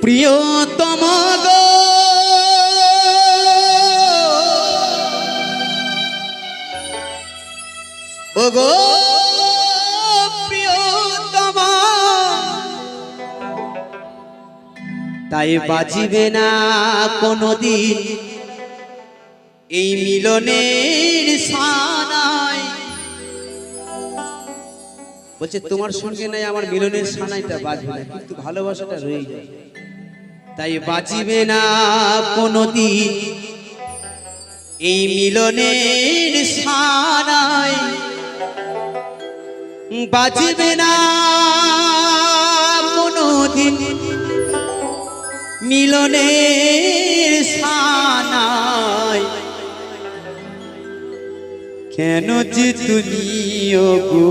প্রিয়তম গো। প্রিয়তম। তাই বাজিবে না কোনদিন এই মিলনের সানাই বলছে তোমার সঙ্গে নাই আমার মিলনের সানাইটা বাজবে না কিন্তু ভালোবাসাটা রয়ে যায়। তাই বাঁচিবে না কোনদিন। এই মিলনের সানাই বাঁচিবে না কোনদিন। মিলনের সানাই। কেন যে তুমি গো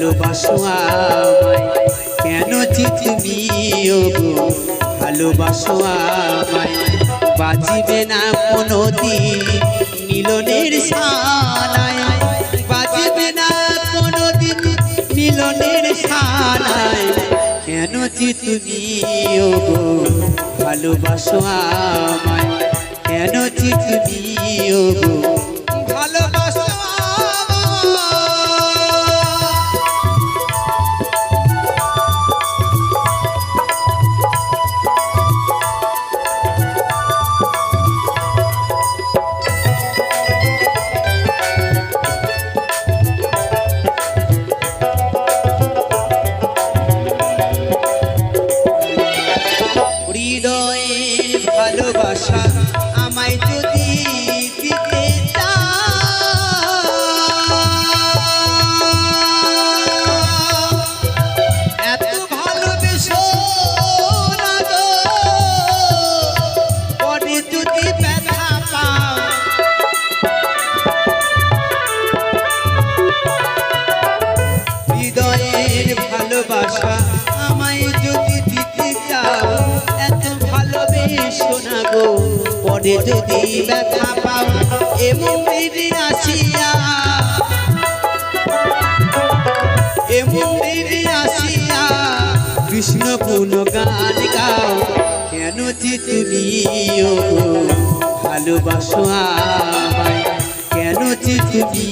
ভালোবাসো আমায়। কেন যে তুমি ভালোবাসো আমায়? বাজিবে না কোনো মিলনের সানায় বাজিবে না কোনো মিলনের সানায় কেন যে তুমি ভালোবাসো আমায়? কেন যে তুমি ভালোবাসা। না গো। পরে যদি ব্যথা পাও এমন মেরে আসিয়া। এমন মেরে আসিয়া। কৃষ্ণ কোন গান গাও, কেন যে তুমি ভালোবাসো কেন যে তুমি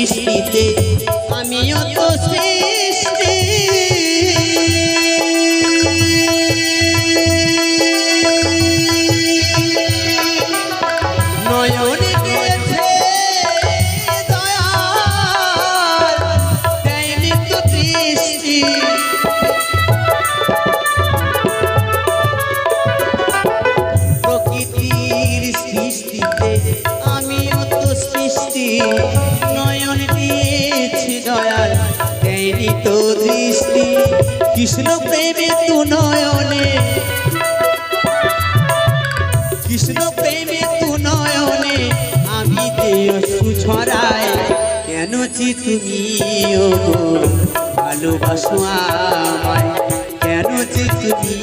প্রকৃতির দেয়নি তো দৃষ্টি, কৃষ্ণ প্রেমে তু নয়নে। কৃষ্ণ প্রেমে তু নয়নে, আমি যে অশ্রু ছড়াই, কেন যে তুমি ভালোবাসো আমায়, কেন যে তুমি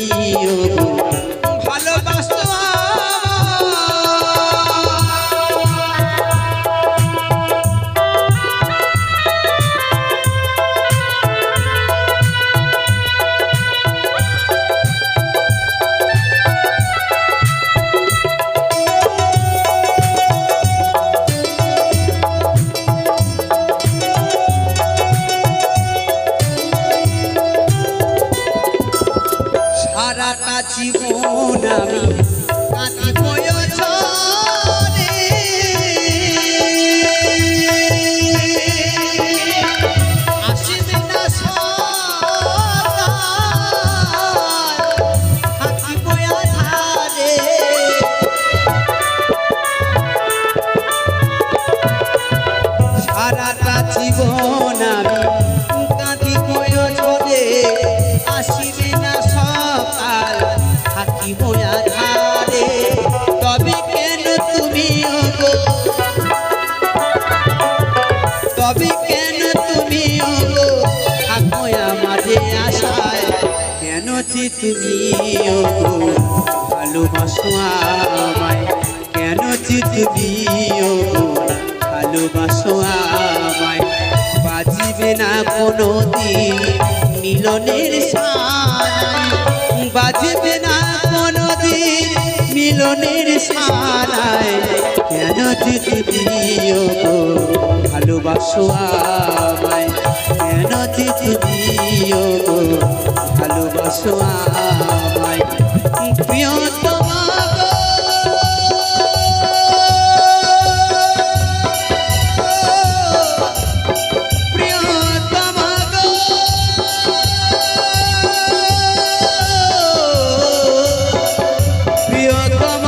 জীবন আমি। কাঁদি কেন যে তুমি ওগো ভালোবাসো আমায়, কেন যে তুমি ওগো ভালোবাসো আমায়, বাজিবে না কোনো দিন মিলনের সানায় বাজিবে না কোনো দিন মিলনের সানায় কেন যে তুমি ওগো ভালোবাসো আমায়, কেন যে তুমি ওগো ভালোবাসো আমায়। প্রিয় প্রিয়তম